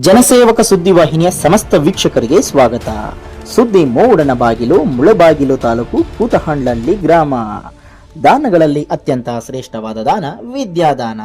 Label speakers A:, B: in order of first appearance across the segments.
A: ಜನಸೇವಕ ಸುದ್ದಿವಾಹಿನಿಯ ಸಮಸ್ತ ವೀಕ್ಷಕರಿಗೆ ಸ್ವಾಗತ. ಸುದ್ದಿ ಮೋಡನ ಬಾಗಿಲು ಮುಳಬಾಗಿಲು ತಾಲೂಕು ಕೂತಹಂಡ್ಲಳ್ಳಿ ಗ್ರಾಮ. ದಾನಗಳಲ್ಲಿ ಅತ್ಯಂತ ಶ್ರೇಷ್ಠವಾದ ದಾನ ವಿದ್ಯಾದಾನ.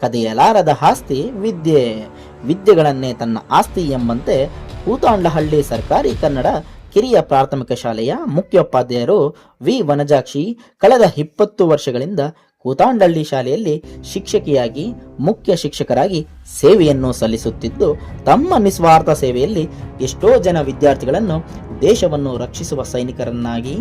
A: ಕದೆಯಲಾರದ ಆಸ್ತಿ ವಿದ್ಯೆ. ವಿದ್ಯೆಗಳನ್ನೇ ತನ್ನ ಆಸ್ತಿ ಎಂಬಂತೆ ಕೂತಹಂಡ್ಲಹಳ್ಳಿ ಸರ್ಕಾರಿ ಕನ್ನಡ ಕಿರಿಯ ಪ್ರಾಥಮಿಕ ಶಾಲೆಯ ಮುಖ್ಯೋಪಾಧ್ಯಾಯರು ವಿ. ವನಜಾಕ್ಷಿ ಕಳೆದ ಇಪ್ಪತ್ತು ವರ್ಷಗಳಿಂದ ಕೂತಾಂಡಳ್ಳಿ ಶಾಲೆಯಲ್ಲಿ ಶಿಕ್ಷಕಿಯಾಗಿ, ಮುಖ್ಯ ಶಿಕ್ಷಕರಾಗಿ ಸೇವೆಯನ್ನು ಸಲ್ಲಿಸುತ್ತಿದ್ದು, ತಮ್ಮ ನಿಸ್ವಾರ್ಥ ಸೇವೆಯಲ್ಲಿ ಎಷ್ಟೋ ಜನ ವಿದ್ಯಾರ್ಥಿಗಳನ್ನು ದೇಶವನ್ನು ರಕ್ಷಿಸುವ ಸೈನಿಕರನ್ನಾಗಿ,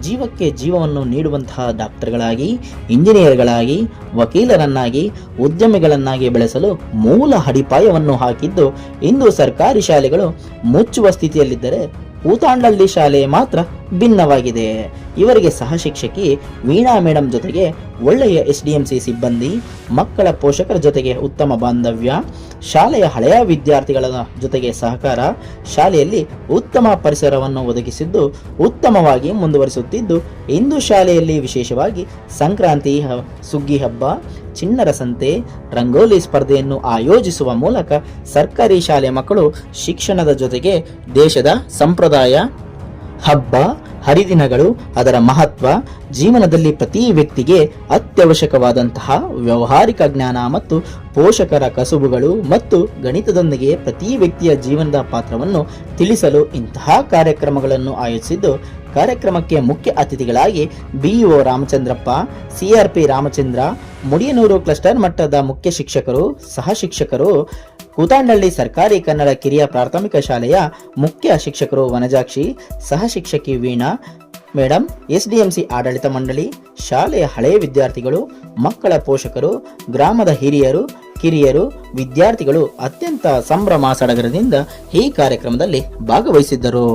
A: ಜೀವಕ್ಕೆ ಜೀವವನ್ನು ನೀಡುವಂತಹ ಡಾಕ್ಟರ್ಗಳಾಗಿ, ಇಂಜಿನಿಯರ್ಗಳಾಗಿ, ವಕೀಲರನ್ನಾಗಿ, ಉದ್ಯಮಿಗಳನ್ನಾಗಿ ಬೆಳೆಸಲು ಮೂಲ ಅಡಿಪಾಯವನ್ನು ಹಾಕಿದ್ದು, ಇಂದು ಸರ್ಕಾರಿ ಶಾಲೆಗಳು ಮುಚ್ಚುವ ಸ್ಥಿತಿಯಲ್ಲಿದ್ದರೆ ಕೂತಾಂಡಳ್ಳಿ ಶಾಲೆ ಮಾತ್ರ ಭಿನ್ನವಾಗಿದೆ. ಇವರಿಗೆ ಸಹ ಶಿಕ್ಷಕಿ ವೀಣಾ ಮೇಡಮ್ ಜೊತೆಗೆ ಒಳ್ಳೆಯ ಎಸ್ ಡಿ ಎಂ ಸಿ ಸಿಬ್ಬಂದಿ, ಮಕ್ಕಳ ಪೋಷಕರ ಜೊತೆಗೆ ಉತ್ತಮ ಬಾಂಧವ್ಯ, ಶಾಲೆಯ ಹಳೆಯ ವಿದ್ಯಾರ್ಥಿಗಳ ಜೊತೆಗೆ ಸಹಕಾರ, ಶಾಲೆಯಲ್ಲಿ ಉತ್ತಮ ಪರಿಸರವನ್ನು ಒದಗಿಸಿದ್ದು, ಉತ್ತಮವಾಗಿ ಮುಂದುವರಿಸುತ್ತಿದ್ದು, ಇಂದು ಶಾಲೆಯಲ್ಲಿ ವಿಶೇಷವಾಗಿ ಸಂಕ್ರಾಂತಿ ಸುಗ್ಗಿ ಹಬ್ಬ, ಚಿಣ್ಣರ ಸಂತೆ, ರಂಗೋಲಿ ಸ್ಪರ್ಧೆಯನ್ನು ಆಯೋಜಿಸುವ ಮೂಲಕ ಸರ್ಕಾರಿ ಶಾಲೆ ಮಕ್ಕಳು ಶಿಕ್ಷಣದ ಜೊತೆಗೆ ದೇಶದ ಸಂಪ್ರದಾಯ ಹಬ್ಬ, ಹರಿದಿನಗಳು, ಅದರ ಮಹತ್ವ, ಜೀವನದಲ್ಲಿ ಪ್ರತಿ ವ್ಯಕ್ತಿಗೆ ಅತ್ಯವಶ್ಯಕವಾದಂತಹ ವ್ಯವಹಾರಿಕ ಜ್ಞಾನ ಮತ್ತು ಪೋಷಕರ ಕಸುಬುಗಳು ಮತ್ತು ಗಣಿತದೊಂದಿಗೆ ಪ್ರತಿ ವ್ಯಕ್ತಿಯ ಜೀವನದ ಪಾತ್ರವನ್ನು ತಿಳಿಸಲು ಇಂತಹ ಕಾರ್ಯಕ್ರಮಗಳನ್ನು ಆಯೋಜಿಸಿದ್ದು, ಕಾರ್ಯಕ್ರಮಕ್ಕೆ ಮುಖ್ಯ ಅತಿಥಿಗಳಾಗಿ BEO Ramachandrappa, CRP Ramachandra, Mudiyanur cluster ಮಟ್ಟದ ಮುಖ್ಯ ಶಿಕ್ಷಕರು, ಸಹ ಶಿಕ್ಷಕರು ಕೂತಾಂಡಳ್ಳಿ ಸರ್ಕಾರಿ ಕನ್ನಡ ಕಿರಿಯ ಪ್ರಾಥಮಿಕ ಶಾಲೆಯ ಮುಖ್ಯ ಶಿಕ್ಷಕರು ವನಜಾಕ್ಷಿ, ಸಹ ಶಿಕ್ಷಕಿ ವೀಣಾ ಮೇಡಮ್ ಎಸ್ಡಿಎಂಸಿ ಆಡಳಿತ ಮಂಡಳಿ ಶಾಲೆಯ ಹಳೆಯ ವಿದ್ಯಾರ್ಥಿಗಳು, ಮಕ್ಕಳ ಪೋಷಕರು, ಗ್ರಾಮದ ಹಿರಿಯರು, ಕಿರಿಯರು, ವಿದ್ಯಾರ್ಥಿಗಳು ಅತ್ಯಂತ ಸಂಭ್ರಮ ಸಡಗರದಿಂದ ಈ ಕಾರ್ಯಕ್ರಮದಲ್ಲಿ ಭಾಗವಹಿಸಿದ್ದರು.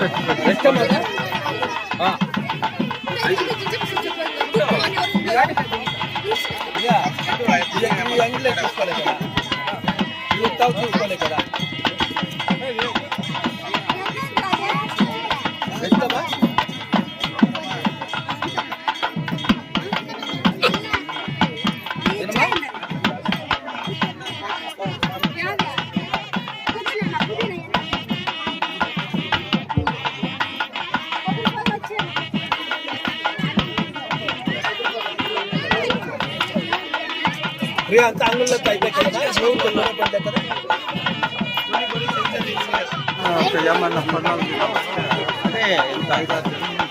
B: Yeah, you're right. Yeah, you're right. Ah, saya mana pernah. Eh, entah itu.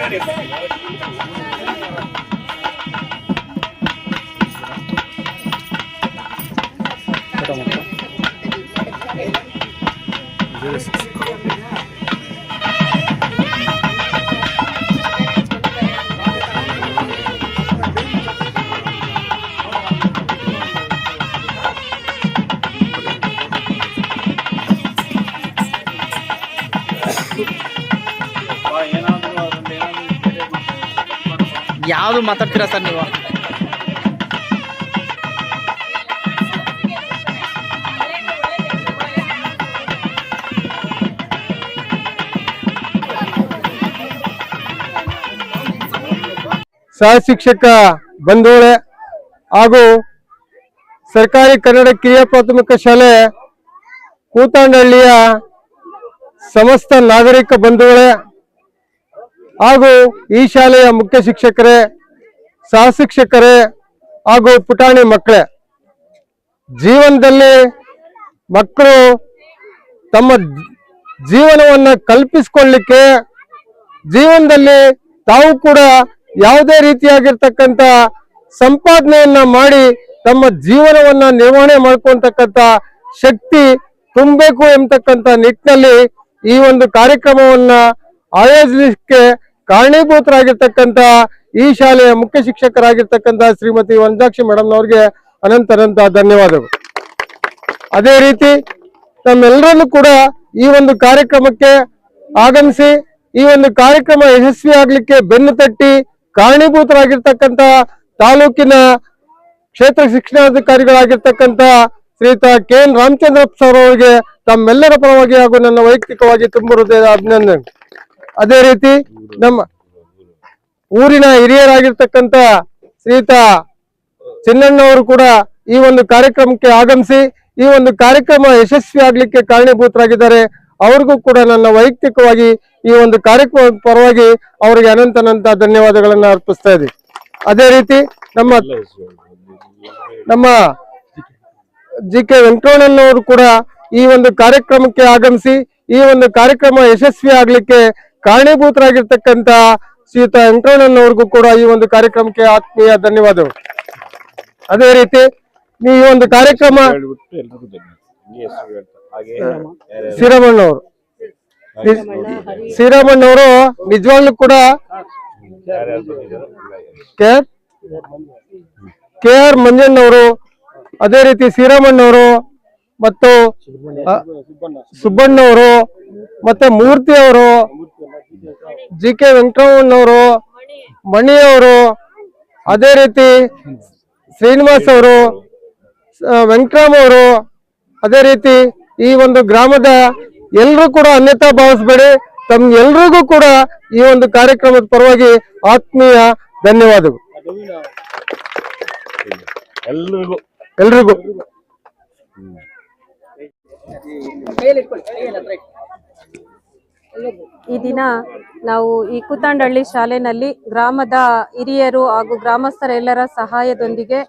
C: 这里是美
D: मतड़ती sir नहीं सह शिक्षक बंधु सरकारी कन्ड क्रिया प्राथमिक शाले कूतांडिया समस्त नागरिक बंधु शाल मुख्य शिक्षक ಸಹ ಶಿಕ್ಷಕರೇ ಹಾಗೂ ಪುಟಾಣಿ ಮಕ್ಕಳೇ, ಜೀವನದಲ್ಲಿ ಮಕ್ಕಳು ತಮ್ಮ ಜೀವನವನ್ನ ಕಲ್ಪಿಸಿಕೊಳ್ಳಿಕ್ಕೆ ಜೀವನದಲ್ಲಿ ತಾವು ಕೂಡ ಯಾವುದೇ ರೀತಿಯಾಗಿರ್ತಕ್ಕಂಥ ಸಂಪಾದನೆಯನ್ನ ಮಾಡಿ ತಮ್ಮ ಜೀವನವನ್ನ ನಿರ್ವಹಣೆ ಮಾಡ್ಕೊಳ್ತಕ್ಕಂಥ ಶಕ್ತಿ ತುಂಬಬೇಕು ಎಂಬತಕ್ಕಂಥ ನಿಟ್ಟಿನಲ್ಲಿ ಈ ಒಂದು ಕಾರ್ಯಕ್ರಮವನ್ನ ಆಯೋಜಿಸಲಿಕ್ಕೆ ಕಾರಣೀಭೂತರಾಗಿರ್ತಕ್ಕಂಥ ಈ ಶಾಲೆಯ ಮುಖ್ಯ ಶಿಕ್ಷಕರಾಗಿರ್ತಕ್ಕಂಥ ಶ್ರೀಮತಿ ವಂಜಾಕ್ಷಿ ಮೇಡಮ್ನವ್ರಿಗೆ ಅನಂತ ಅನಂತ ಧನ್ಯವಾದಗಳು. ಅದೇ ರೀತಿ ತಮ್ಮೆಲ್ಲರಲ್ಲೂ ಕೂಡ ಈ ಒಂದು ಕಾರ್ಯಕ್ರಮಕ್ಕೆ ಆಗಮಿಸಿ, ಈ ಒಂದು ಕಾರ್ಯಕ್ರಮ ಯಶಸ್ವಿ ಆಗ್ಲಿಕ್ಕೆ ಬೆನ್ನು ತಟ್ಟಿ ಕಾರಣೀಭೂತರಾಗಿರ್ತಕ್ಕಂಥ ತಾಲೂಕಿನ ಕ್ಷೇತ್ರ ಶಿಕ್ಷಣಾಧಿಕಾರಿಗಳಾಗಿರ್ತಕ್ಕಂಥ ಶ್ರೀಯುತ ಕೆ ಎನ್ ರಾಮಚಂದ್ರಪ್ಪ ಸರ್ ಅವರಿಗೆ ತಮ್ಮೆಲ್ಲರ ಪರವಾಗಿ ಹಾಗೂ ನನ್ನ ವೈಯಕ್ತಿಕವಾಗಿ ತುಂಬ ಹೃದಯದ ಅಭಿನಂದನೆ ಅದೇ ರೀತಿ ನಮ್ಮ ಊರಿನ ಹಿರಿಯರಾಗಿರ್ತಕ್ಕಂಥ ಶ್ರೀತಾ ಚಿನ್ನಣ್ಣವರು ಕೂಡ ಈ ಒಂದು ಕಾರ್ಯಕ್ರಮಕ್ಕೆ ಆಗಮಿಸಿ, ಈ ಒಂದು ಕಾರ್ಯಕ್ರಮ ಯಶಸ್ವಿ ಆಗ್ಲಿಕ್ಕೆ ಕಾರಣೀಭೂತರಾಗಿದ್ದಾರೆ. ಅವ್ರಿಗೂ ಕೂಡ ನನ್ನ ವೈಯಕ್ತಿಕವಾಗಿ ಈ ಒಂದು ಕಾರ್ಯಕ್ರಮ ಪರವಾಗಿ ಅವರಿಗೆ ಅನಂತನಂತ ಧನ್ಯವಾದಗಳನ್ನು ಧನ್ಯವಾದಗಳನ್ನ ಅರ್ಪಿಸ್ತಾ ಇದ್ದೀವಿ ಅದೇ ರೀತಿ ನಮ್ಮ ನಮ್ಮ ಜಿ ಕೆ ವೆಂಕಟರಮಣನವರು ಕೂಡ ಈ ಒಂದು ಕಾರ್ಯಕ್ರಮಕ್ಕೆ ಆಗಮಿಸಿ, ಈ ಒಂದು ಕಾರ್ಯಕ್ರಮ ಯಶಸ್ವಿ ಆಗ್ಲಿಕ್ಕೆ ಕಾರಣೀಭೂತರಾಗಿರ್ತಕ್ಕಂಥ ಶ್ರೀಯುತ ವೆಂಕಟರಮಣನವ್ರಿಗೂ ಕೂಡ ಈ ಒಂದು ಕಾರ್ಯಕ್ರಮಕ್ಕೆ ಆತ್ಮೀಯ ಧನ್ಯವಾದಗಳು. ಅದೇ ರೀತಿ ಈ ಒಂದು ಕಾರ್ಯಕ್ರಮ ಶ್ರೀರಾಮಣ್ಣವರು ಶ್ರೀರಾಮಣ್ಣವರು ನಿಜವಾಗ್ಲೂ ಕೂಡ ಕೆ ಆರ್ ಮಂಜಣ್ಣವರು ಅದೇ ರೀತಿ ಶ್ರೀರಾಮಣ್ಣವರು ಮತ್ತು ಸುಬ್ಬಣ್ಣ ಅವರು ಮತ್ತೆ ಮೂರ್ತಿ ಅವರು ಜಿ ಕೆ ವೆಂಕಟರಮಣ್ಣವರು ಮಣಿಯವರು ಅದೇ ರೀತಿ ಶ್ರೀನಿವಾಸ್ ಅವರು ವೆಂಕಟರಾಮ್ ಅವರು ಅದೇ ರೀತಿ ಈ ಒಂದು ಗ್ರಾಮದ ಎಲ್ಲರೂ ಕೂಡ ಅನ್ಯತಾ ಭಾವಿಸ್ಬೇಡಿ. ತಮ್ ಎಲ್ರಿಗೂ ಕೂಡ ಈ ಒಂದು ಕಾರ್ಯಕ್ರಮದ ಪರವಾಗಿ ಆತ್ಮೀಯ ಧನ್ಯವಾದಗಳು.
E: ಎಲ್ರಿಗೂ.
D: ಎಲ್ರಿಗೂ.
F: ಈ ದಿನ ನಾವು ಈ ಕೂತಾಂಡಹಳ್ಳಿ ಶಾಲೆನಲ್ಲಿ ಗ್ರಾಮದ ಹಿರಿಯರು ಹಾಗೂ ಗ್ರಾಮಸ್ಥರೆಲ್ಲರ ಸಹಾಯದೊಂದಿಗೆ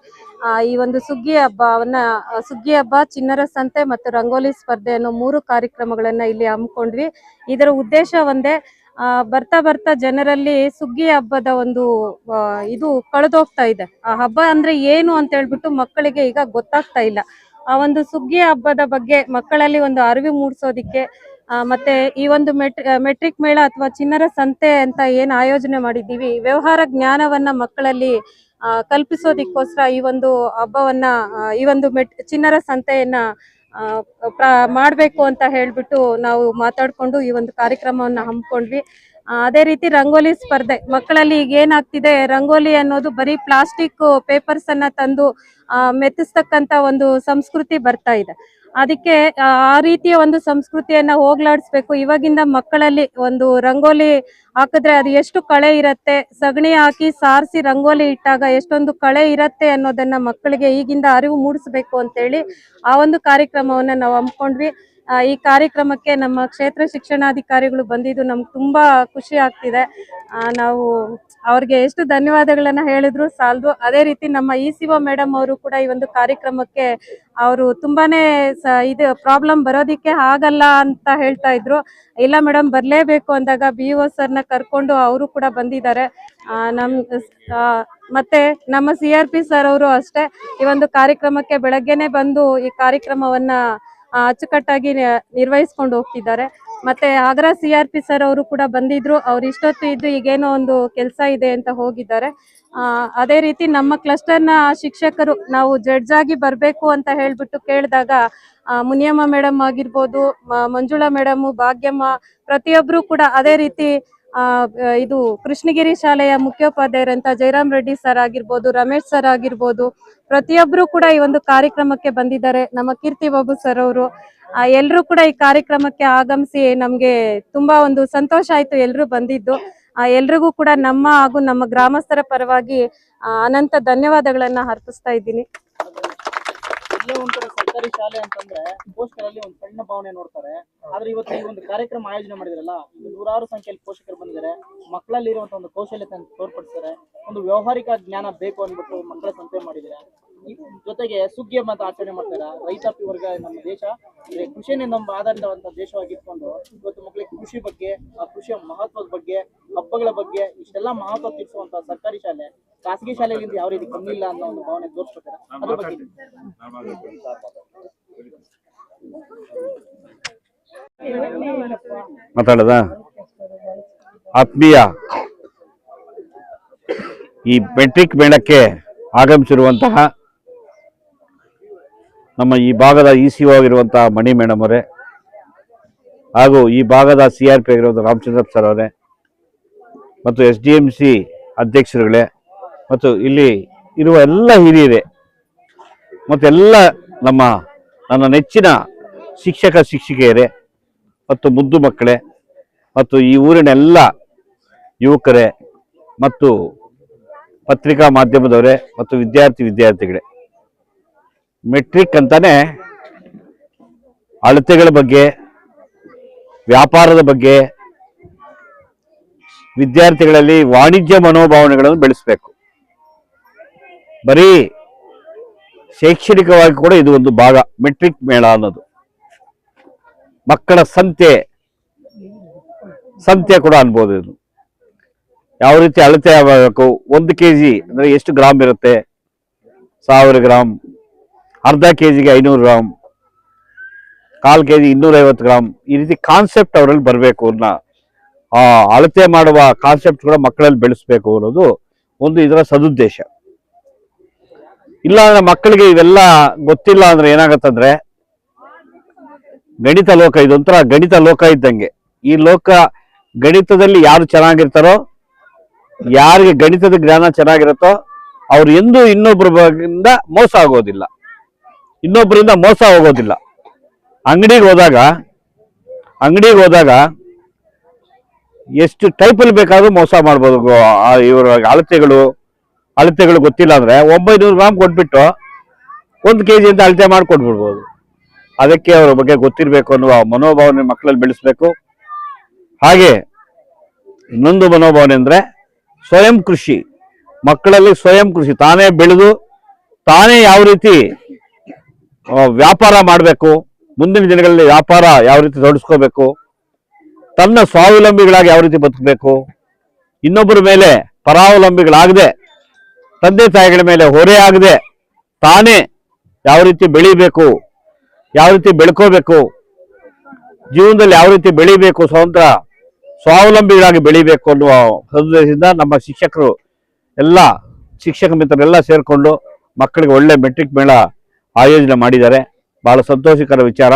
F: ಈ ಒಂದು ಸುಗ್ಗಿ ಹಬ್ಬವನ್ನ ಸುಗ್ಗಿ ಹಬ್ಬ ಚಿನ್ನರ ಸಂತೆ ಮತ್ತು ರಂಗೋಲಿ ಸ್ಪರ್ಧೆ ಅನ್ನೋ ಮೂರು ಕಾರ್ಯಕ್ರಮಗಳನ್ನ ಇಲ್ಲಿ ಹಮ್ಮಿಕೊಂಡ್ವಿ. ಇದರ ಉದ್ದೇಶ ಒಂದೇ ಆ, ಬರ್ತಾ ಬರ್ತಾ ಜನರಲ್ಲಿ ಸುಗ್ಗಿ ಹಬ್ಬದ ಒಂದು ಇದು ಕಳೆದೋಗ್ತಾ ಇದೆ. ಆ ಹಬ್ಬ ಅಂದ್ರೆ ಏನು ಅಂತ ಹೇಳ್ಬಿಟ್ಟು ಮಕ್ಕಳಿಗೆ ಈಗ ಗೊತ್ತಾಗ್ತಾ ಇಲ್ಲ. ಆ ಒಂದು ಸುಗ್ಗಿ ಹಬ್ಬದ ಬಗ್ಗೆ ಮಕ್ಕಳಲ್ಲಿ ಒಂದು ಅರಿವು ಮೂಡಿಸೋದಿಕ್ಕೆ ಮತ್ತೆ ಈ ಒಂದು ಮೆಟ್ರಿ ಮೆಟ್ರಿಕ್ ಮೇಳ ಅಥವಾ ಚಿನ್ನರ ಸಂತೆ ಅಂತ ಏನ್ ಆಯೋಜನೆ ಮಾಡಿದ್ದೀವಿ, ವ್ಯವಹಾರ ಜ್ಞಾನವನ್ನ ಮಕ್ಕಳಲ್ಲಿ ಕಲ್ಪಿಸೋದಿಕ್ಕೋಸ್ಕರ ಈ ಒಂದು ಹಬ್ಬವನ್ನ ಈ ಒಂದು ಚಿನ್ನರ ಸಂತೆಯನ್ನ ಮಾಡಬೇಕು ಅಂತ ಹೇಳ್ಬಿಟ್ಟು ನಾವು ಮಾತಾಡ್ಕೊಂಡು ಈ ಒಂದು ಕಾರ್ಯಕ್ರಮವನ್ನ ಹಮ್ಮಿಕೊಂಡ್ವಿ. ಅದೇ ರೀತಿ ರಂಗೋಲಿ ಸ್ಪರ್ಧೆ. ಮಕ್ಕಳಲ್ಲಿ ಈಗ ಏನಾಗ್ತಿದೆ, ರಂಗೋಲಿ ಅನ್ನೋದು ಬರೀ ಪ್ಲಾಸ್ಟಿಕ್ ಪೇಪರ್ಸ್ ಅನ್ನ ತಂದು ಮೆತ್ತಿಸ್ತಕ್ಕಂತ ಒಂದು ಸಂಸ್ಕೃತಿ ಬರ್ತಾ ಇದೆ. ಅದಕ್ಕೆ ಆ ರೀತಿಯ ಒಂದು ಸಂಸ್ಕೃತಿಯನ್ನ ಹೋಗ್ಲಾಡಿಸ್ಬೇಕು. ಇವಾಗಿಂದ ಮಕ್ಕಳಲ್ಲಿ ಒಂದು ರಂಗೋಲಿ ಹಾಕಿದ್ರೆ ಅದು ಎಷ್ಟು ಕಳೆ ಇರತ್ತೆ, ಸಗಣಿ ಹಾಕಿ ಸಾರಿಸಿ ರಂಗೋಲಿ ಇಟ್ಟಾಗ ಎಷ್ಟೊಂದು ಕಳೆ ಇರತ್ತೆ ಅನ್ನೋದನ್ನ ಮಕ್ಕಳಿಗೆ ಈಗಿಂದ ಅರಿವು ಮೂಡಿಸ್ಬೇಕು ಅಂತೇಳಿ ಆ ಒಂದು ಕಾರ್ಯಕ್ರಮವನ್ನ ನಾವು ಹಮ್ಮಿಕೊಂಡ್ವಿ. ಈ ಕಾರ್ಯಕ್ರಮಕ್ಕೆ ನಮ್ಮ ಕ್ಷೇತ್ರ ಶಿಕ್ಷಣಾಧಿಕಾರಿಗಳು ಬಂದಿದ್ದು ನಮ್ಗೆ ತುಂಬಾ ಖುಷಿ ಆಗ್ತಿದೆ. ನಾವು ಅವ್ರಿಗೆ ಎಷ್ಟು ಧನ್ಯವಾದಗಳನ್ನ ಹೇಳಿದ್ರು ಸಾಲದು. ಅದೇ ರೀತಿ ನಮ್ಮ ಇ ಸಿ ಒ ಮೇಡಮ್ ಅವರು ಕೂಡ ಈ ಒಂದು ಕಾರ್ಯಕ್ರಮಕ್ಕೆ ಅವರು ತುಂಬಾನೇ ಇದು ಪ್ರಾಬ್ಲಮ್ ಬರೋದಿಕ್ಕೆ ಆಗಲ್ಲ ಅಂತ ಹೇಳ್ತಾ ಇದ್ರು. ಇಲ್ಲ ಮೇಡಮ್, ಬರಲೇಬೇಕು ಅಂದಾಗ ಬಿ ಒ ಸರ್ನ ಕರ್ಕೊಂಡು ಅವರು ಕೂಡ ಬಂದಿದ್ದಾರೆ. ನಮ್ ಮತ್ತೆ ನಮ್ಮ ಸಿ ಆರ್ ಪಿ ಸರ್ ಅವರು ಅಷ್ಟೇ ಈ ಒಂದು ಕಾರ್ಯಕ್ರಮಕ್ಕೆ ಬೆಳಗ್ಗೆನೆ ಬಂದು ಈ ಕಾರ್ಯಕ್ರಮವನ್ನ ಅಚ್ಚುಕಟ್ಟಾಗಿ ನಿರ್ವಹಿಸ್ಕೊಂಡು ಹೋಗ್ತಿದ್ದಾರೆ. ಮತ್ತೆ Agra C R P sir ಅವರು ಕೂಡ ಬಂದಿದ್ರು. ಅವ್ರು ಇಷ್ಟೊತ್ತು ಇದ್ದು ಈಗೇನೋ ಒಂದು ಕೆಲಸ ಇದೆ ಅಂತ ಹೋಗಿದ್ದಾರೆ. ಅದೇ ರೀತಿ ನಮ್ಮ ಕ್ಲಸ್ಟರ್ನ ಶಿಕ್ಷಕರು ನಾವು ಜಡ್ಜ್ ಆಗಿ ಬರಬೇಕು ಅಂತ ಹೇಳ್ಬಿಟ್ಟು ಕೇಳಿದಾಗ ಮುನಿಯಮ್ಮ ಮೇಡಮ್ ಆಗಿರ್ಬೋದು ಮಂಜುಳಾ ಮೇಡಮ್ ಭಾಗ್ಯಮ್ಮ ಪ್ರತಿಯೊಬ್ರು ಕೂಡ ಅದೇ ರೀತಿ ಇದು ಕೃಷ್ಣಗಿರಿ ಶಾಲೆಯ ಮುಖ್ಯೋಪಾಧ್ಯಾಯರಂತ ಜಯರಾಮ್ ರೆಡ್ಡಿ ಸರ್ ಆಗಿರ್ಬೋದು ರಮೇಶ್ ಸರ್ ಆಗಿರ್ಬೋದು ಪ್ರತಿಯೊಬ್ರು ಕೂಡ ಈ ಒಂದು ಕಾರ್ಯಕ್ರಮಕ್ಕೆ ಬಂದಿದ್ದಾರೆ. ನಮ್ಮ ಕೀರ್ತಿ ಬಾಬು ಸರ್ ಅವರು ಎಲ್ಲರೂ ಕೂಡ ಈ ಕಾರ್ಯಕ್ರಮಕ್ಕೆ ಆಗಮಿಸಿ ನಮ್ಗೆ ತುಂಬಾ ಒಂದು ಸಂತೋಷ ಆಯ್ತು ಎಲ್ರು ಬಂದಿದ್ದು. ಆ, ಎಲ್ರಿಗೂ ಕೂಡ ನಮ್ಮ ಹಾಗೂ ನಮ್ಮ ಗ್ರಾಮಸ್ಥರ ಪರವಾಗಿ ಅನಂತ ಧನ್ಯವಾದಗಳನ್ನ ಅರ್ಪಿಸ್ತಾ ಇದ್ದೀನಿ.
C: ಸರ್ಕಾರಿ ಶಾಲೆ ಅಂತಂದ್ರೆ ಪೋಷಕರಲ್ಲಿ ಒಂದು ಸಣ್ಣ ಭಾವನೆ ನೋಡ್ತಾರೆ. ಆದ್ರೆ ಇವತ್ತು ಈ ಒಂದು ಕಾರ್ಯಕ್ರಮ ಆಯೋಜನೆ ಮಾಡಿದ್ರಲ್ಲ, ನೂರಾರು ಸಂಖ್ಯೆಯಲ್ಲಿ ಪೋಷಕರು ಬಂದಿದ್ದಾರೆ. ಮಕ್ಕಳಲ್ಲಿ ಇರುವಂತ ಒಂದು ಕೌಶಲ್ಯತೆ ತೋರ್ಪಡಿಸ್ತಾರೆ. ಒಂದು ವ್ಯವಹಾರಿಕ ಜ್ಞಾನ ಬೇಕು ಅಂದ್ಬಿಟ್ಟು ಮಕ್ಕಳ ಸಂತೆ ಮಾಡಿದ್ದಾರೆ. ಜೊತೆಗೆ ಸುಗ್ಗಿ ಅಂತ ಆಚರಣೆ ಮಾಡ್ತಾರೆ. ರೈತಾಪಿ ವರ್ಗ ನಮ್ಮ ದೇಶ. ಕೃಷಿನೇ ನಮ್ಮ ಆಧಾರಿತವಂತ ದೇಶವಾಗಿಟ್ಕೊಂಡು, ಇವತ್ತು ಮಕ್ಕಳಿಗೆ ಕೃಷಿ ಬಗ್ಗೆ, ಆ ಕೃಷಿಯ ಮಹತ್ವದ ಬಗ್ಗೆ ಹಬ್ಬಗಳ ಬಗ್ಗೆ ಇಷ್ಟೆಲ್ಲ ಮಹತ್ವ ತಿಳಿಸುವಂತ ಸರ್ಕಾರಿ ಶಾಲೆ ಖಾಸಗಿ ಶಾಲೆಗಳಿಂದ ಯಾವ ರೀತಿ ಕಮ್ಮಿ ಇಲ್ಲ ಅನ್ನೋ ಒಂದು ಭಾವನೆ ತೋರಿಸ್ಬೇಕಾರೆ ಅದ್ರ ಬಗ್ಗೆ
E: ಮಾತಾಡದ? ಆತ್ಮೀಯ ಈ ಮೆಟ್ರಿಕ್ ಮೇಳಕ್ಕೆ ಆಗಮಿಸಿರುವಂತಹ ನಮ್ಮ ಈ ಭಾಗದ ಇ ಸಿ ಆಗಿರುವಂತಹ ಮಣಿ ಮೇಡಮ್ ಅವರೇ ಹಾಗೂ ಈ ಭಾಗದ ಸಿ ಆರ್ ಪಿ ಆಗಿರುವಂಥ ರಾಮಚಂದ್ರಪ್ಪ ಸರ್ ಅವರೇ ಮತ್ತು ಎಸ್ ಡಿ ಎಂ ಸಿ ಅಧ್ಯಕ್ಷರುಗಳೇ, ಮತ್ತು ಇಲ್ಲಿ ಇರುವ ಎಲ್ಲ ಹಿರಿಯರೇ, ಮತ್ತು ಎಲ್ಲ ನಮ್ಮ ನನ್ನ ನೆಚ್ಚಿನ ಶಿಕ್ಷಕ ಶಿಕ್ಷಕಿಯರೇ, ಮತ್ತು ಮುದ್ದು ಮಕ್ಕಳೇ, ಮತ್ತು ಈ ಊರಿನ ಎಲ್ಲ ಯುವಕರೇ, ಮತ್ತು ಪತ್ರಿಕಾ ಮಾಧ್ಯಮದವರೇ, ಮತ್ತು ವಿದ್ಯಾರ್ಥಿ ವಿದ್ಯಾರ್ಥಿಗಳೇ. ಮೆಟ್ರಿಕ್ ಅಂತಾನೆ ಅಳತೆಗಳ ಬಗ್ಗೆ, ವ್ಯಾಪಾರದ ಬಗ್ಗೆ ವಿದ್ಯಾರ್ಥಿಗಳಲ್ಲಿ ವಾಣಿಜ್ಯ ಮನೋಭಾವನೆಗಳನ್ನು ಬೆಳೆಸಬೇಕು. ಬರೀ ಶೈಕ್ಷಣಿಕವಾಗಿ ಕೂಡ ಇದು ಒಂದು ಭಾಗ, ಮೆಟ್ರಿಕ್ ಮೇಳ ಅನ್ನೋದು. ಮಕ್ಕಳ ಸಂತೆ ಸಂತೆ ಕೂಡ ಅನ್ಬೋದು ಇದು. ಯಾವ ರೀತಿ ಅಳತೆ ಆಗಬೇಕು? ಒಂದು ಕೆ ಜಿ ಅಂದ್ರೆ ಎಷ್ಟು ಗ್ರಾಮ್ ಇರುತ್ತೆ? ಸಾವಿರ ಗ್ರಾಮ್ ಅರ್ಧ ಕೆ ಜಿಗೆ ಐನೂರು ಗ್ರಾಮ್ ಕಾಲು ಕೆ ಜಿ ಇನ್ನೂರೈವತ್ತು ಗ್ರಾಮ್ ಈ ರೀತಿ ಕಾನ್ಸೆಪ್ಟ್ ಅವರಲ್ಲಿ ಬರಬೇಕು ಅನ್ನೋ ಆ ಅಳತೆ ಮಾಡುವ ಕಾನ್ಸೆಪ್ಟ್ ಕೂಡ ಮಕ್ಕಳಲ್ಲಿ ಬೆಳೆಸ್ಬೇಕು ಅನ್ನೋದು ಒಂದು ಇದರ ಸದುದ್ದೇಶ. ಇಲ್ಲ ಅಂದ್ರೆ ಮಕ್ಕಳಿಗೆ ಇವೆಲ್ಲ ಗೊತ್ತಿಲ್ಲ ಅಂದ್ರೆ ಏನಾಗತ್ತಂದ್ರೆ ಗಣಿತ ಲೋಕ ಇದೊಂಥರ ಗಣಿತ ಲೋಕ ಇದ್ದಂಗೆ. ಈ ಲೋಕ ಗಣಿತದಲ್ಲಿ ಯಾರು ಚೆನ್ನಾಗಿರ್ತಾರೋ, ಯಾರಿಗೆ ಗಣಿತದ ಜ್ಞಾನ ಚೆನ್ನಾಗಿರುತ್ತೋ ಅವ್ರು ಎಂದೂ ಇನ್ನೊಬ್ಬರ ಬಗ್ಗಿಂದ ಮೋಸ ಆಗೋದಿಲ್ಲ. ಇನ್ನೊಬ್ಬರಿಂದ ಮೋಸ ಹೋಗೋದಿಲ್ಲ ಅಂಗಡಿಗೆ ಹೋದಾಗ ಅಂಗಡಿಗೆ ಹೋದಾಗ ಎಷ್ಟು ಟೈಪಲ್ಲಿ ಬೇಕಾದ್ರೂ ಮೋಸ ಮಾಡ್ಬೋದು. ಇವ್ರ ಅಳತೆಗಳು ಅಳತೆಗಳು ಗೊತ್ತಿಲ್ಲ ಅಂದ್ರೆ ಒಂಬೈನೂರು ಗ್ರಾಮ್ ಕೊಟ್ಬಿಟ್ಟು ಒಂದು ಕೆ ಅಂತ ಅಳತೆ ಮಾಡಿ ಕೊಟ್ಬಿಡ್ಬೋದು. ಅದಕ್ಕೆ ಅವರ ಬಗ್ಗೆ ಗೊತ್ತಿರಬೇಕು ಅನ್ನುವ ಮನೋಭಾವನೆ ಮಕ್ಕಳಲ್ಲಿ ಬೆಳೆಸಬೇಕು. ಹಾಗೆ ಇನ್ನೊಂದು ಮನೋಭಾವನೆ ಅಂದರೆ ಸ್ವಯಂ ಕೃಷಿ. ಮಕ್ಕಳಲ್ಲಿ ಸ್ವಯಂ ಕೃಷಿ. ತಾನೇ ಬೆಳೆದು, ತಾನೇ ಯಾವ ರೀತಿ ವ್ಯಾಪಾರ ಮಾಡಬೇಕು, ಮುಂದಿನ ದಿನಗಳಲ್ಲಿ ವ್ಯಾಪಾರ ಯಾವ ರೀತಿ ತೊಡಗಿಸ್ಕೋಬೇಕು ತನ್ನ ಸ್ವಾವಲಂಬಿಗಳಾಗಿ ಯಾವ ರೀತಿ ಬದುಕಬೇಕು? ಇನ್ನೊಬ್ಬರ ಮೇಲೆ ಪರಾವಲಂಬಿಗಳಾಗದೆ, ತಂದೆ ತಾಯಿಗಳ ಮೇಲೆ ಹೊರೆ ಆಗದೆ ತಾನೇ ಯಾವ ರೀತಿ ಬೆಳಿಬೇಕು? ಯಾವ ರೀತಿ ಬೆಳ್ಕೋಬೇಕು? ಜೀವನದಲ್ಲಿ ಯಾವ ರೀತಿ ಬೆಳಿಬೇಕು? ಸ್ವತಂತ್ರ ಸ್ವಾವಲಂಬಿಗಳಾಗಿ ಬೆಳಿಬೇಕು ಅನ್ನುವ ಸದುದ್ದೇಶದಿಂದ ನಮ್ಮ ಶಿಕ್ಷಕರು ಎಲ್ಲ ಶಿಕ್ಷಕ ಮಿತ್ರರೆಲ್ಲ ಸೇರಿಕೊಂಡು ಮಕ್ಕಳಿಗೆ ಒಳ್ಳೆ ಮೆಟ್ರಿಕ್ ಮೇಳ ಆಯೋಜನೆ ಮಾಡಿದ್ದಾರೆ. ಬಹಳ ಸಂತೋಷಕರ ವಿಚಾರ.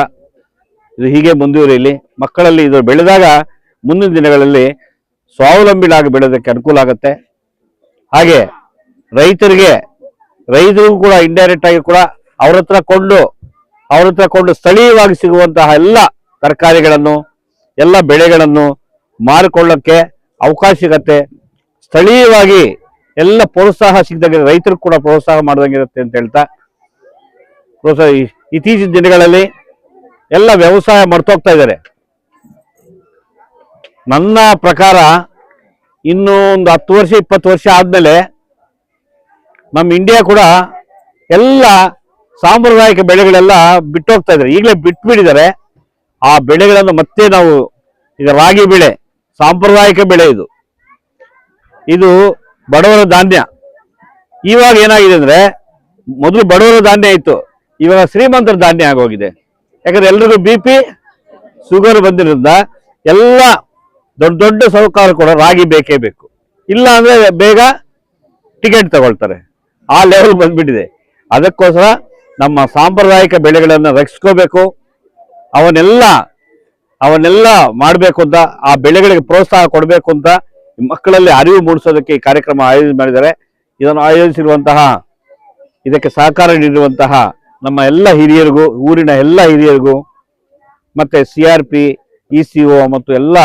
E: ಇದು ಹೀಗೆ ಮುಂದುವರಿಯಲಿ. ಮಕ್ಕಳಲ್ಲಿ ಇದು ಬೆಳೆದಾಗ ಮುಂದಿನ ದಿನಗಳಲ್ಲಿ ಸ್ವಾವಲಂಬಿಗಳಾಗಿ ಬೆಳೆಯೋದಕ್ಕೆ ಅನುಕೂಲ ಆಗುತ್ತೆ. ಹಾಗೆ ರೈತರಿಗೆ, ರೈತರಿಗೂ ಕೂಡ ಇಂಡೈರೆಕ್ಟ್ ಆಗಿ ಕೂಡ ಅವ್ರ ಹತ್ರ ಕೊಂಡು, ಅವ್ರ ಹತ್ರ ಕೊಂಡು ಸ್ಥಳೀಯವಾಗಿ ಸಿಗುವಂತಹ ಎಲ್ಲ ತರಕಾರಿಗಳನ್ನು, ಎಲ್ಲ ಬೆಳೆಗಳನ್ನು ಮಾರಿಕೊಳ್ಳಕ್ಕೆ ಅವಕಾಶ ಸಿಗತ್ತೆ. ಸ್ಥಳೀಯವಾಗಿ ಎಲ್ಲ ಪ್ರೋತ್ಸಾಹ ಸಿಗ್ದಂಗೆ ರೈತರು ಕೂಡ ಪ್ರೋತ್ಸಾಹ ಮಾಡ್ದಂಗಿರುತ್ತೆ ಅಂತ ಹೇಳ್ತಾ. ಪ್ರೋತ್ಸಾಹ ಇತ್ತೀಚಿನ ದಿನಗಳಲ್ಲಿ ಎಲ್ಲ ವ್ಯವಸಾಯ ಮರ್ತೋಗ್ತಾ ಇದ್ದಾರೆ. ನನ್ನ ಪ್ರಕಾರ ಇನ್ನು ಒಂದು ಹತ್ತು ವರ್ಷ, ಇಪ್ಪತ್ತು ವರ್ಷ ಆದಮೇಲೆ ನಮ್ಮ ಇಂಡಿಯಾ ಕೂಡ ಎಲ್ಲ ಸಾಂಪ್ರದಾಯಿಕ ಬೆಳೆಗಳೆಲ್ಲ ಬಿಟ್ಟೋಗ್ತಾ ಇದ್ದಾರೆ. ಈಗಲೇ ಬಿಟ್ಬಿಟ್ಟಿದ್ದಾರೆ ಆ ಬೆಳೆಗಳನ್ನು ಮತ್ತೆ ನಾವು ಈಗ ರಾಗಿ ಬೆಳೆ, ಸಾಂಪ್ರದಾಯಿಕ ಬೆಳೆ ಇದು. ಇದು ಬಡವರ ಧಾನ್ಯ. ಇವಾಗ ಏನಾಗಿದೆ ಅಂದ್ರೆ, ಮೊದಲು ಬಡವರ ಧಾನ್ಯ ಇತ್ತು. ಇವಾಗ ಶ್ರೀಮಂತರ ಧಾನ್ಯ ಆಗೋಗಿದೆ. ಯಾಕಂದ್ರೆ ಎಲ್ರಿಗೂ ಬಿ ಪಿ ಶುಗರ್ ಬಂದಿರೋದ್ರಿಂದ ಎಲ್ಲ ದೊಡ್ಡ ದೊಡ್ಡ ಸೌಕಾರ ಕೂಡ ರಾಗಿ ಬೇಕೇ ಬೇಕು. ಇಲ್ಲ ಅಂದ್ರೆ ಬೇಗ ಟಿಕೆಟ್ ತಗೊಳ್ತಾರೆ. ಆ ಲೆವೆಲ್ ಬಂದ್ಬಿಟ್ಟಿದೆ. ಅದಕ್ಕೋಸ್ಕರ ನಮ್ಮ ಸಾಂಪ್ರದಾಯಿಕ ಬೆಳೆಗಳನ್ನು ರಕ್ಷಿಸ್ಕೋಬೇಕು. ಅವನ್ನೆಲ್ಲ ಅವನ್ನೆಲ್ಲ ಮಾಡಬೇಕು ಅಂತ, ಆ ಬೆಳೆಗಳಿಗೆ ಪ್ರೋತ್ಸಾಹ ಕೊಡಬೇಕು ಅಂತ ಮಕ್ಕಳಲ್ಲಿ ಅರಿವು ಮೂಡಿಸೋದಕ್ಕೆ ಈ ಕಾರ್ಯಕ್ರಮ ಆಯೋಜನೆ ಮಾಡಿದ್ದಾರೆ. ಇದನ್ನು ಆಯೋಜಿಸಿರುವಂತಹ, ಇದಕ್ಕೆ ಸಹಕಾರ ನೀಡಿರುವಂತಹ ನಮ್ಮ ಎಲ್ಲ ಹಿರಿಯರಿಗೂ, ಊರಿನ ಎಲ್ಲ ಹಿರಿಯರಿಗೂ, ಮತ್ತೆ C R P E C O ಮತ್ತು ಎಲ್ಲ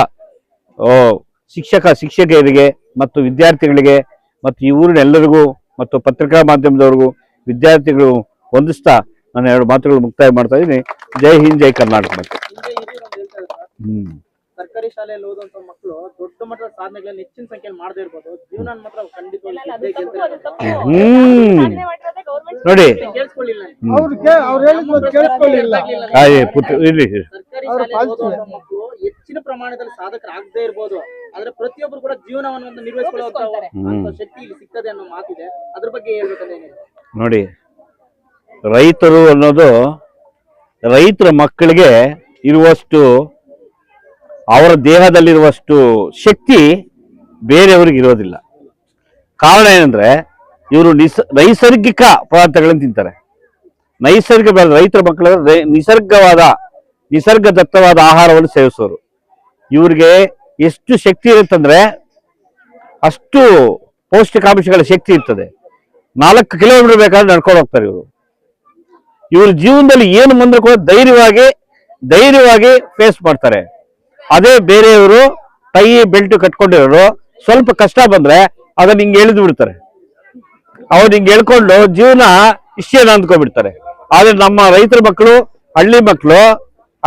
E: ಶಿಕ್ಷಕ, ಶಿಕ್ಷಕಿಯರಿಗೆ ಮತ್ತು ವಿದ್ಯಾರ್ಥಿಗಳಿಗೆ ಮತ್ತು ಈ ಊರಿನ ಎಲ್ಲರಿಗೂ ಮತ್ತು ಪತ್ರಿಕಾ ಮಾಧ್ಯಮದವರಿಗೂ ವಿದ್ಯಾರ್ಥಿಗಳು ಹೊಂದಿಸ್ತಾ ನಾನು ಎರಡು ಮಾತುಗಳು ಮುಕ್ತಾಯ ಮಾಡ್ತಾ ಇದ್ದೀನಿ. ಜೈ ಹಿಂದ್, ಜೈ ಕರ್ನಾಟಕ. ಹ್ಮ್.
C: ಸರ್ಕಾರಿ ಶಾಲೆಯಲ್ಲಿ ಓದುವಂತ ಮಕ್ಕಳು ದೊಡ್ಡ ಮಟ್ಟದ ಸಾಧನೆಗಳನ್ನ ಹೆಚ್ಚಿನ ಸಂಖ್ಯೆಯಲ್ಲಿ ಮಾಡದೇ ಇರ್ಬೋದು. ಜೀವನ ಮಾತ್ರ
E: ಖಂಡಿತ ನೋಡಿ.
C: ಮಕ್ಕಳು ಹೆಚ್ಚಿನ ಪ್ರಮಾಣದಲ್ಲಿ ಸಾಧಕರಾಗದೇ ಇರ್ಬೋದು. ಆದ್ರೆ ಪ್ರತಿಯೊಬ್ಬರು ಕೂಡ ಜೀವನವನ್ನು ಒಂದು ನಿರ್ವಹಿಸಿಕೊಳ್ಳುವಂತ ಶಕ್ತಿ ಇಲ್ಲಿ ಸಿಗ್ತದೆ ಅನ್ನೋ ಮಾತಿದೆ. ಅದ್ರ ಬಗ್ಗೆ ಹೇಳ್ಬೇಕಂದ್ರೆ
E: ನೋಡಿ ರೈತರು ಅನ್ನೋದು ರೈತರ ಮಕ್ಕಳಿಗೆ ಇರುವಷ್ಟು ಅವರ ದೇಹದಲ್ಲಿರುವಷ್ಟು ಶಕ್ತಿ ಬೇರೆಯವ್ರಿಗೆ ಇರೋದಿಲ್ಲ. ಕಾರಣ ಏನಂದ್ರೆ, ಇವರು ನಿಸ್, ನೈಸರ್ಗಿಕ ಪದಾರ್ಥಗಳನ್ನು ತಿಂತಾರೆ. ನೈಸರ್ಗಿಕ ರೈತರ ಮಕ್ಕಳು ನಿಸರ್ಗವಾದ ನಿಸರ್ಗದತ್ತವಾದ ಆಹಾರವನ್ನು ಸೇವಿಸೋರು. ಇವ್ರಿಗೆ ಎಷ್ಟು ಶಕ್ತಿ ಇರುತ್ತಂದ್ರೆ ಅಷ್ಟು ಪೌಷ್ಟಿಕಾಂಶಗಳ ಶಕ್ತಿ ಇರ್ತದೆ. ನಾಲ್ಕು ಕಿಲೋಮೀಟರ್ ಬೇಕಾದ್ರೆ ನಡ್ಕೊಂಡು ಹೋಗ್ತಾರೆ ಇವರು. ಇವ್ರ ಜೀವನದಲ್ಲಿ ಏನು ಬಂದ್ರು ಕೂಡ ಧೈರ್ಯವಾಗಿ ಧೈರ್ಯವಾಗಿ ಫೇಸ್ ಮಾಡ್ತಾರೆ. ಅದೇ ಬೇರೆಯವರು ಟೈ, ಬೆಲ್ಟ್ ಕಟ್ಕೊಂಡಿರೋರು, ಸ್ವಲ್ಪ ಕಷ್ಟ ಬಂದ್ರೆ ಅದನ್ನ ಹಿಂಗೆ ಎಳೆದು ಬಿಡ್ತಾರೆ. ಅವ್ರು ಹಿಂಗೆ ಎಳ್ಕೊಂಡು ಜೀವನ ಇಷ್ಟೇನ ಅಂದ್ಕೊಂಡ್ಬಿಡ್ತಾರೆ. ಆದ್ರೆ ನಮ್ಮ ರೈತರ ಮಕ್ಕಳು, ಹಳ್ಳಿ ಮಕ್ಕಳು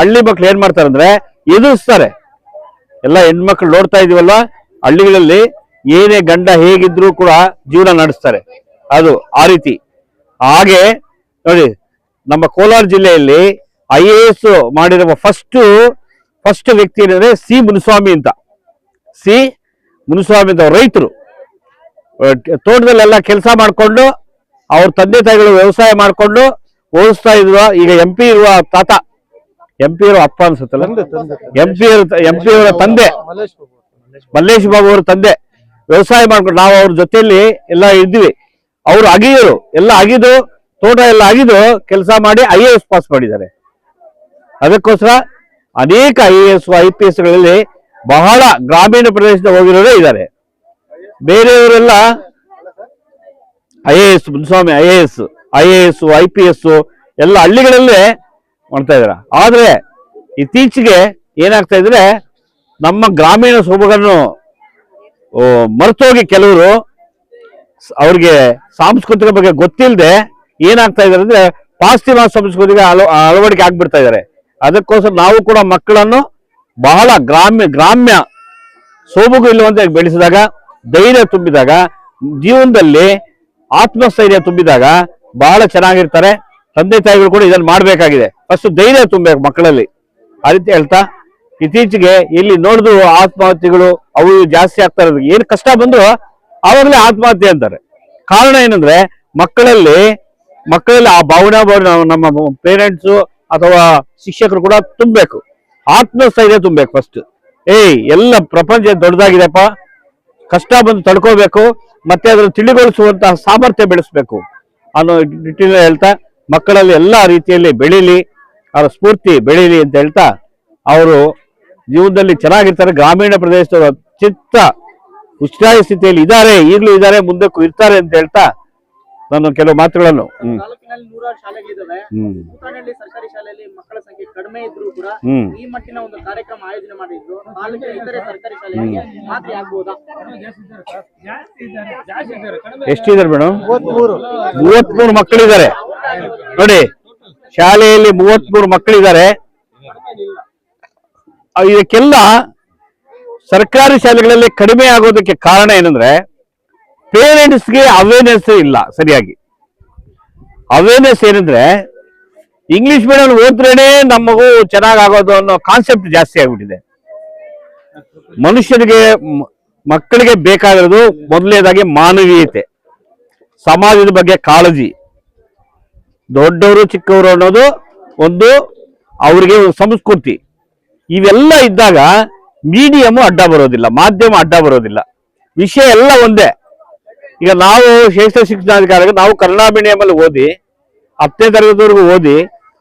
E: ಹಳ್ಳಿ ಮಕ್ಕಳು ಏನ್ ಮಾಡ್ತಾರೆ ಅಂದ್ರೆ ಎದುರಿಸ್ತಾರೆ. ಎಲ್ಲ ಹೆಣ್ಮಕ್ಳು ನೋಡ್ತಾ ಇದೀವಲ್ಲ, ಹಳ್ಳಿಗಳಲ್ಲಿ ಏನೇ ಗಂಡ ಹೇಗಿದ್ರು ಕೂಡ ಜೀವನ ನಡೆಸ್ತಾರೆ. ಅದು ಆ ರೀತಿ. ಹಾಗೆ ನೋಡಿ, ನಮ್ಮ ಕೋಲಾರ ಜಿಲ್ಲೆಯಲ್ಲಿ ಐ ಎ ಎಸ್ ಮಾಡಿರುವ ಫಸ್ಟ್ ಫಸ್ಟ್ ವ್ಯಕ್ತಿ ಏನಂದ್ರೆ ಸಿ ಮುನಿಸ್ವಾಮಿ ಅಂತ. ಸಿ ಮುನಿಸ್ವಾಮಿ ಅಂತ ರೈತರು. ತೋಟದಲ್ಲೆಲ್ಲ ಕೆಲಸ ಮಾಡಿಕೊಂಡು ಅವ್ರ ತಂದೆ ತಾಯಿಗಳು ವ್ಯವಸಾಯ ಮಾಡಿಕೊಂಡು ಓದಿಸ್ತಾ ಇದ್ರು. ಈಗ ಎಂ ಪಿ ಇರುವ ತಾತ ಎಂ ಪಿ ಇರುವ ಅಪ್ಪ ಅನ್ಸುತ್ತಲ್ಲ? ಎಂ ಪಿ ಎಂ ಪಿ ಅವರ ತಂದೆ. ಮಲ್ಲೇಶ್ ಬಾಬು ಅವರ ತಂದೆ. ವ್ಯವಸಾಯ ಮಾಡ್ಕೊಂಡು ನಾವು ಅವ್ರ ಜೊತೆಯಲ್ಲಿ ಎಲ್ಲ ಇದ್ವಿ. ಅವರು ಅಗಿಯರು ಎಲ್ಲ ಅಗಿದು ತೋಟ ಎಲ್ಲ ಅಗಿದು ಕೆಲಸ ಮಾಡಿ ಐ ಎ ಎಸ್ ಪಾಸ್ ಮಾಡಿದ್ದಾರೆ. ಅದಕ್ಕೋಸ್ಕರ ಅನೇಕ I A S I P ಎಸ್ಗಳಲ್ಲಿ ಬಹಳ ಗ್ರಾಮೀಣ ಪ್ರದೇಶದ ಹೋಗಿರೋರೇ ಇದ್ದಾರೆ. ಬೇರೆಯವರೆಲ್ಲ I A S, Munswamy, I A S, I A S, I P S ಎಲ್ಲ ಹಳ್ಳಿಗಳಲ್ಲೇ ಮಾಡ್ತಾ ಇದಾರೆ ಆದರೆ ಇತ್ತೀಚೆಗೆ ಏನಾಗ್ತಾ ಇದ್ರೆ ನಮ್ಮ ಗ್ರಾಮೀಣ ಸೊಬಗನ್ನು ಮರೆತೋಗಿ ಕೆಲವರು ಅವ್ರಿಗೆ ಸಾಂಸ್ಕೃತಿಕ ಬಗ್ಗೆ ಗೊತ್ತಿಲ್ಲದೆ ಏನಾಗ್ತಾ ಇದಾರೆ ಅಂದ್ರೆ ಪಾಶ್ಚಿಮಾತ್ಯ ಸಂಸ್ಕೃತಿಗೆ ಅಳ ಅಳವಡಿಕೆ ಆಗ್ಬಿಡ್ತಾ ಇದಾರೆ ಅದಕ್ಕೋಸ್ಕರ ನಾವು ಕೂಡ ಮಕ್ಕಳನ್ನು ಬಹಳ ಗ್ರಾಮ್ಯ ಗ್ರಾಮ್ಯ ಸೋಬುಗು ಇಲ್ಲವಂತೆ ಬೆಳೆಸಿದಾಗ, ಧೈರ್ಯ ತುಂಬಿದಾಗ, ಜೀವನದಲ್ಲಿ ಆತ್ಮಸ್ಥೈರ್ಯ ತುಂಬಿದಾಗ ಬಹಳ ಚೆನ್ನಾಗಿರ್ತಾರೆ. ತಂದೆ ತಾಯಿಗಳು ಕೂಡ ಇದನ್ನು ಮಾಡಬೇಕಾಗಿದೆ. ಫಸ್ಟ್ ಧೈರ್ಯ ತುಂಬಬೇಕು ಮಕ್ಕಳಲ್ಲಿ. ಆ ರೀತಿ ಹೇಳ್ತಾ, ಇತ್ತೀಚೆಗೆ ಇಲ್ಲಿ ನೋಡಿದ್ರು ಆತ್ಮಹತ್ಯೆಗಳು, ಅವು ಜಾಸ್ತಿ ಆಗ್ತಾ ಇರೋದು. ಏನು ಕಷ್ಟ ಬಂದ್ರು ಅವಾಗಲೇ ಆತ್ಮಹತ್ಯೆ ಅಂತಾರೆ. ಕಾರಣ ಏನಂದ್ರೆ ಮಕ್ಕಳಲ್ಲಿ ಮಕ್ಕಳಲ್ಲಿ ಆ ಭಾವನಾ ಭಾವನೆ ನಮ್ಮ ಪೇರೆಂಟ್ಸ್ ಅಥವಾ ಶಿಕ್ಷಕರು ಕೂಡ ತುಂಬಬೇಕು. ಆತ್ಮಸ್ಥೈರ್ಯ ತುಂಬಬೇಕು ಫಸ್ಟ್ ಏಯ್, ಎಲ್ಲ ಪ್ರಪಂಚ ದೊಡ್ಡದಾಗಿದೆಪ್ಪ ಕಷ್ಟ ಬಂದು ತಡ್ಕೋಬೇಕು, ಮತ್ತೆ ಅದನ್ನು ತಿಳಿಗೊಳಿಸುವಂತಹ ಸಾಮರ್ಥ್ಯ ಬೆಳೆಸಬೇಕು. ಅನ್ನೋ ನಿಟ್ಟಿನಲ್ಲಿ ಹೇಳ್ತಾ, ಮಕ್ಕಳಲ್ಲಿ ಎಲ್ಲ ರೀತಿಯಲ್ಲಿ ಬೆಳೀಲಿ, ಅವರ ಸ್ಫೂರ್ತಿ ಬೆಳೀಲಿ ಅಂತ ಹೇಳ್ತಾ, ಅವರು ಜೀವನದಲ್ಲಿ ಚೆನ್ನಾಗಿರ್ತಾರೆ. ಗ್ರಾಮೀಣ ಪ್ರದೇಶದವರು ಅತ್ಯಂತ ಉಚ್ಛ್ರಾಯ ಸ್ಥಿತಿಯಲ್ಲಿ ಇದ್ದಾರೆ, ಈಗಲೂ ಇದ್ದಾರೆ, ಮುಂದಕ್ಕೂ ಇರ್ತಾರೆ ಅಂತ ಹೇಳ್ತಾ ನಾನು ಕೆಲವು ಮಾತುಗಳನ್ನು ಹ್ಮ್.
C: ತಾಲೂಕಿನಲ್ಲಿ ನೂರಾರು ಶಾಲೆಗಳಿದಾವೆ
E: ಹ್ಮ್.
C: ಸರ್ಕಾರಿ ಶಾಲೆಯಲ್ಲಿ ಮಕ್ಕಳ ಸಂಖ್ಯೆ ಕಡಿಮೆ ಇದ್ರೂ ಕೂಡ ಈ ಮಟ್ಟಿನ ಒಂದು ಕಾರ್ಯಕ್ರಮ ಆಯೋಜನೆ ಮಾಡಿದ್ದು ತಾಲೂಕಿನ ಇತರೆ ಸರ್ಕಾರಿ ಶಾಲೆಗಳಿಗೆ ಮಾದರಿ ಆಗ್ಬೋದಾ?
E: ಎಷ್ಟಿದ್ದಾರೆ ಮೇಡಮ್ ಮೂವತ್ಮೂರು ಮಕ್ಕಳಿದ್ದಾರೆ. ನೋಡಿ ಶಾಲೆಯಲ್ಲಿ ಮೂವತ್ಮೂರು ಮಕ್ಕಳಿದ್ದಾರೆ. ಆ, ಇದಕ್ಕೆಲ್ಲ ಸರ್ಕಾರಿ ಶಾಲೆಗಳಲ್ಲಿ ಕಡಿಮೆ ಆಗೋದಕ್ಕೆ ಕಾರಣ ಏನಂದ್ರೆ ಪೇರೆಂಟ್ಸ್ಗೆ ಅವೇರ್ನೆಸ್ ಇಲ್ಲ, ಸರಿಯಾಗಿ. ಅವೇರ್ನೆಸ್ ಏನಂದ್ರೆ ಇಂಗ್ಲಿಷ್ ಮೀಡಿಯಂ ಓದ್ರೇನೆ ನಮ್ಮ ಮಗು ಚೆನ್ನಾಗ್ ಆಗೋದು ಅನ್ನೋ ಕಾನ್ಸೆಪ್ಟ್ ಜಾಸ್ತಿ ಆಗ್ಬಿಟ್ಟಿದೆ. ಮನುಷ್ಯನಿಗೆ ಮಕ್ಕಳಿಗೆ ಬೇಕಾಗಿರೋದು ಮೊದಲನೇದಾಗಿ ಮಾನವೀಯತೆ. ಸಮಾಜದ ಬಗ್ಗೆ ಕಾಳಜಿ. ದೊಡ್ಡವರು, ಚಿಕ್ಕವರು ಅನ್ನೋದು ಒಂದು ಅವರಿಗೆ ಸಂಸ್ಕೃತಿ. ಇವೆಲ್ಲ ಇದ್ದಾಗ ಮೀಡಿಯಂ ಅಡ್ಡ ಬರೋದಿಲ್ಲ, ಮಾಧ್ಯಮ ಅಡ್ಡ ಬರೋದಿಲ್ಲ. ವಿಷಯ ಎಲ್ಲ ಒಂದೇ. ಈಗ ನಾವು ಶ್ರೇಷ್ಠ ಶಿಕ್ಷಣಾಧಿಕಾರಿಗೆ ನಾವು ಕನ್ನಡ ಮೀಡಿಯಂ ಅಲ್ಲಿ ಓದಿ, ಹತ್ತನೇ ತರಗತಿವರೆಗೂ ಓದಿ,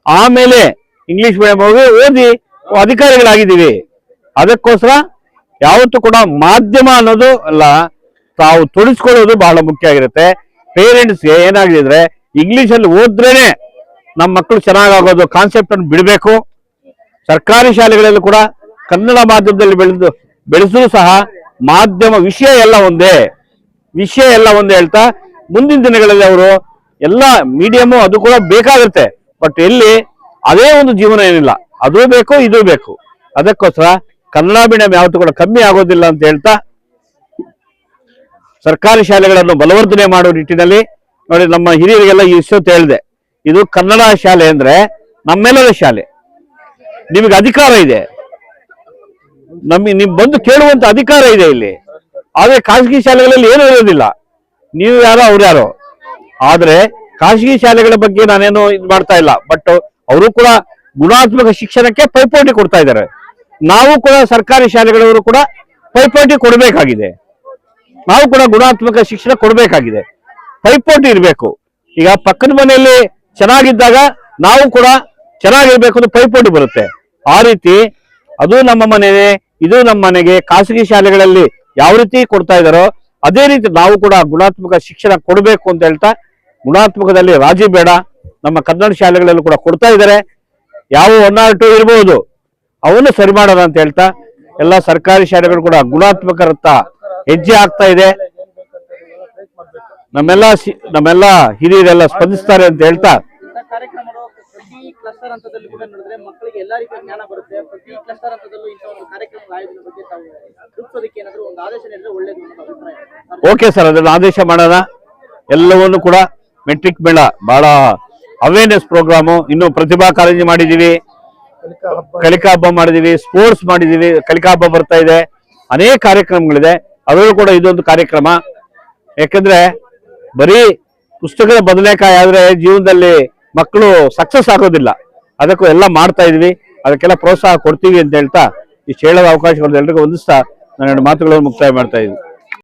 E: ಆಮೇಲೆ ಇಂಗ್ಲಿಷ್ ಮೀಡಿಯಂ ಹೋಗಿ ಓದಿ ಅಧಿಕಾರಿಗಳಾಗಿದ್ದೀವಿ. ಅದಕ್ಕೋಸ್ಕರ ಯಾವತ್ತೂ ಕೂಡ ಮಾಧ್ಯಮ ಅನ್ನೋದು ಅಲ್ಲ, ತಾವು ತೊಡಸ್ಕೊಳ್ಳೋದು ಬಹಳ ಮುಖ್ಯ ಆಗಿರುತ್ತೆ. ಪೇರೆಂಟ್ಸ್ಗೆ ಏನಾಗಿದೆ ಅಂದ್ರೆ ಅಲ್ಲಿ ಓದ್ರೇನೆ ನಮ್ಮ ಮಕ್ಕಳು ಚೆನ್ನಾಗಾಗೋದು ಕಾನ್ಸೆಪ್ಟ್ ಅನ್ನು ಬಿಡಬೇಕು. ಸರ್ಕಾರಿ ಶಾಲೆಗಳಲ್ಲೂ ಕೂಡ ಕನ್ನಡ ಮಾಧ್ಯಮದಲ್ಲಿ ಬೆಳೆದು ಬೆಳೆಸಲು ಸಹ ಮಾಧ್ಯಮ ವಿಷಯ ಎಲ್ಲ ಒಂದೇ. ವಿಷಯ ಎಲ್ಲ ಒಂದು ಹೇಳ್ತಾ, ಮುಂದಿನ ದಿನಗಳಲ್ಲಿ ಅವರು ಎಲ್ಲ ಮೀಡಿಯಮು ಅದು ಕೂಡ ಬೇಕಾಗುತ್ತೆ. ಬಟ್ ಎಲ್ಲಿ ಅದೇ ಒಂದು ಜೀವನ ಏನಿಲ್ಲ. ಅದು ಬೇಕು, ಇದು ಬೇಕು. ಅದಕ್ಕೋಸ್ಕರ ಕನ್ನಡ ಮೀಡಿಯಂ ಯಾವತ್ತೂ ಕೂಡ ಕಮ್ಮಿ ಆಗೋದಿಲ್ಲ ಅಂತ ಹೇಳ್ತಾ, ಸರ್ಕಾರಿ ಶಾಲೆಗಳನ್ನು ಬಲವರ್ಧನೆ ಮಾಡುವ ನಿಟ್ಟಿನಲ್ಲಿ ನೋಡಿ ನಮ್ಮ ಹಿರಿಯರಿಗೆಲ್ಲ ಇಷ್ಟೊತ್ತು ಹೇಳಿದೆ. ಇದು ಕನ್ನಡ ಶಾಲೆ ಅಂದ್ರೆ ನಮ್ಮೆಲ್ಲರ ಶಾಲೆ. ನಿಮಗೆ ಅಧಿಕಾರ ಇದೆ. ನಮಗೆ ನಿಮ್ ಬಂದು ಕೇಳುವಂತ ಅಧಿಕಾರ ಇದೆ ಇಲ್ಲಿ. ಆದ್ರೆ ಖಾಸಗಿ ಶಾಲೆಗಳಲ್ಲಿ ಏನೂ ಇರೋದಿಲ್ಲ. ನೀವು ಯಾರೋ, ಅವ್ರು ಯಾರೋ. ಆದರೆ ಖಾಸಗಿ ಶಾಲೆಗಳ ಬಗ್ಗೆ ನಾನೇನು ಇದು ಮಾಡ್ತಾ ಇಲ್ಲ. ಬಟ್ ಅವರು ಕೂಡ ಗುಣಾತ್ಮಕ ಶಿಕ್ಷಣಕ್ಕೆ ಪೈಪೋಟಿ ಕೊಡ್ತಾ ಇದ್ದಾರೆ. ನಾವು ಕೂಡ ಸರ್ಕಾರಿ ಶಾಲೆಗಳವರು ಕೂಡ ಪೈಪೋಟಿ ಕೊಡಬೇಕಾಗಿದೆ. ನಾವು ಕೂಡ ಗುಣಾತ್ಮಕ ಶಿಕ್ಷಣ ಕೊಡಬೇಕಾಗಿದೆ. ಪೈಪೋಟಿ ಇರಬೇಕು. ಈಗ ಪಕ್ಕದ ಮನೆಯಲ್ಲಿ ಚೆನ್ನಾಗಿದ್ದಾಗ ನಾವು ಕೂಡ ಚೆನ್ನಾಗಿರ್ಬೇಕು ಅಂತ ಪೈಪೋಟಿ ಬರುತ್ತೆ. ಆ ರೀತಿ ಅದು ನಮ್ಮ ಮನೆಗೆ ಇದು ನಮ್ಮ ಮನೆಗೆ ಖಾಸಗಿ ಶಾಲೆಗಳಲ್ಲಿ ಯಾವ ರೀತಿ ಕೊಡ್ತಾ ಇದ್ದಾರೋ ಅದೇ ರೀತಿ ನಾವು ಕೂಡ ಗುಣಾತ್ಮಕ ಶಿಕ್ಷಣ ಕೊಡಬೇಕು ಅಂತ ಹೇಳ್ತಾ ಗುಣಾತ್ಮಕದಲ್ಲಿ ರಾಜಿ ಬೇಡ. ನಮ್ಮ ಕನ್ನಡ ಶಾಲೆಗಳಲ್ಲೂ ಕೂಡ ಕೊಡ್ತಾ ಇದ್ದಾರೆ. ಯಾವ ಒನ್ ಆರ್ ಟು ಇರಬಹುದು ಅವನ್ನು ಸರಿ ಮಾಡೋಣ ಅಂತ ಹೇಳ್ತಾ ಎಲ್ಲ ಸರ್ಕಾರಿ ಶಾಲೆಗಳು ಕೂಡ ಗುಣಾತ್ಮಕರತ್ತ ಹೆಜ್ಜೆ ಆಗ್ತಾ ಇದೆ. ನಮ್ಮೆಲ್ಲ ನಮ್ಮೆಲ್ಲಾ ಹಿರಿಯರೆಲ್ಲ ಸ್ಪಂದಿಸ್ತಾರೆ ಅಂತ ಹೇಳ್ತಾ
C: ಪ್ರತಿ ಕ್ಲಸ್ಟರ್ ಹಂತದಲ್ಲಿ ಕೂಡ ನೋಡಿದ್ರೆ ಮಕ್ಕಳಿಗೆ ಎಲ್ಲಾ ರೀತಿಯ ಜ್ಞಾನ ಬರುತ್ತೆ. ಪ್ರತಿ ಕ್ಲಸ್ಟರ್ ಹಂತದಲ್ಲೂ ಇಂಥ ಒಂದು ಕಾರ್ಯಕ್ರಮಗಳ ಆಯೋಜನೆ ಬಗ್ಗೆ ತಾವು ರೂಪಿಸೋದಕ್ಕೆ ಏನಾದ್ರು ಒಂದು ಆದೇಶ ನೀಡಿದ್ರೆ ಒಳ್ಳೇದು ಅನ್ನೋದು ಅಭಿಪ್ರಾಯ.
E: ಓಕೆ ಸರ್ ಅದನ್ನು ಆದೇಶ ಮಾಡೋಣ. ಎಲ್ಲವನ್ನು ಕೂಡ ಮೆಟ್ರಿಕ್ ಮೇಳ, ಬಹಳ ಅವೇರ್ನೆಸ್ ಪ್ರೋಗ್ರಾಮು ಇನ್ನು ಪ್ರತಿಭಾ ಕಾರಂಜಿ ಮಾಡಿದೀವಿ ಕಲಿಕಾ ಹಬ್ಬ ಮಾಡಿದೀವಿ ಸ್ಪೋರ್ಟ್ಸ್ ಮಾಡಿದೀವಿ ಕಲಿಕಾ ಹಬ್ಬ ಬರ್ತಾ ಇದೆ. ಅನೇಕ ಕಾರ್ಯಕ್ರಮಗಳಿದೆ. ಅದರಲ್ಲೂ ಕೂಡ ಇದೊಂದು ಕಾರ್ಯಕ್ರಮ. ಯಾಕಂದ್ರೆ ಬರೀ ಪುಸ್ತಕದ ಬದಲೇಕಾಯಿ ಆದ್ರೆ ಜೀವನದಲ್ಲಿ ಮಕ್ಕಳು ಸಕ್ಸಸ್ ಆಗೋದಿಲ್ಲ. ಅದಕ್ಕೂ ಎಲ್ಲ ಮಾಡ್ತಾ ಇದೀವಿ. ಅದಕ್ಕೆಲ್ಲ ಪ್ರೋತ್ಸಾಹ ಕೊಡ್ತೀವಿ ಅಂತ ಹೇಳ್ತಾ ಇಷ್ಟು ಹೇಳೋದ ಅವಕಾಶಗಳು ಎಲ್ರಿಗೂ ಹೊಂದಿಸ್ತಾ ನನ್ನ ಮಾತುಗಳನ್ನು ಮುಕ್ತಾಯ ಮಾಡ್ತಾ ಇದ್ವಿ